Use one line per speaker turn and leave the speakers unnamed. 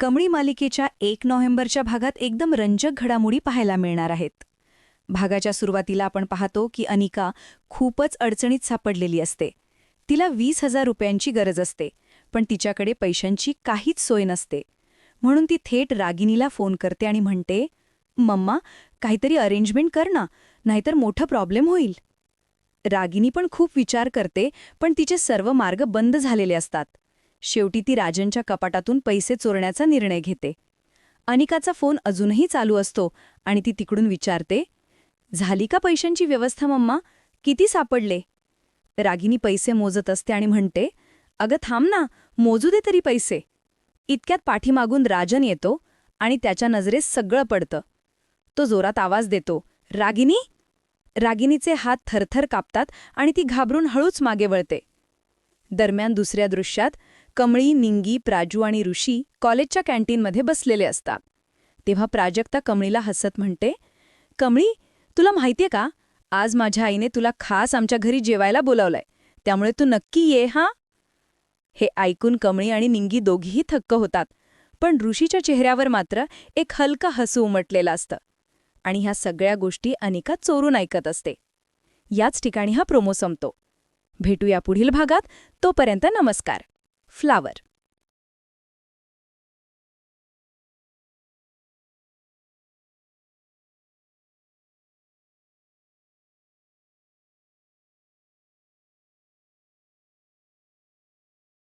कमळी मालिकेच्या एक नोव्हेंबरच्या भागात एकदम रंजक घडामोडी पाहायला मिळणार आहेत. भागाच्या सुरुवातीला आपण पाहतो की अनिका खूपच अडचणीत सापडलेली असते. तिला वीस हजार रुपयांची गरज असते पण तिच्याकडे पैशांची काहीच सोय नसते. म्हणून ती थेट रागिनीला फोन करते आणि म्हणते मम्मा काहीतरी अरेंजमेंट कर ना नाहीतर मोठं प्रॉब्लेम होईल. रागिनी पण खूप विचार करते पण तिचे सर्व मार्ग बंद झालेले असतात. शेवटी ती राजनच्या कपाटातून पैसे चोरण्याचा निर्णय घेते. अनिकाचा फोन अजूनही चालू असतो आणि ती तिकडून विचारते झाली का पैशांची व्यवस्था मम्मा? किती सापडले? रागिनी पैसे मोजत असते आणि म्हणते अगं थांब ना मोजू दे तरी पैसे. इतक्यात पाठीमागून राजन येतो आणि त्याच्या नजरेस सगळं पडतं. तो जोरात आवाज देतो रागिनी? रागिनीचे हात थरथर कापतात आणि ती घाबरून हळूच मागे वळते. दरम्यान दुसऱ्या दृश्यात कमळी निंगी प्राजू आणि ऋषी कॉलेजच्या कॅन्टीनमध्ये बसलेले असतात. तेव्हा प्राजक्ता कमळीला हसत म्हणते कमळी तुला माहितीये का? आज माझ्या आईने तुला खास आमच्या घरी जेवायला बोलावलंय. त्यामुळे तू नक्की ये हा? हे ऐकून कमळी आणि निंगी दोघीही थक्क होतात पण ऋषीच्या चेहऱ्यावर मात्र एक हलका हसू उमटलेलं असतं आणि ह्या सगळ्या गोष्टी अनेका चोरून ऐकत असते. याच ठिकाणी हा प्रोमो संपतो. भेटूया पुढील भागात. तोपर्यंत नमस्कार. flower.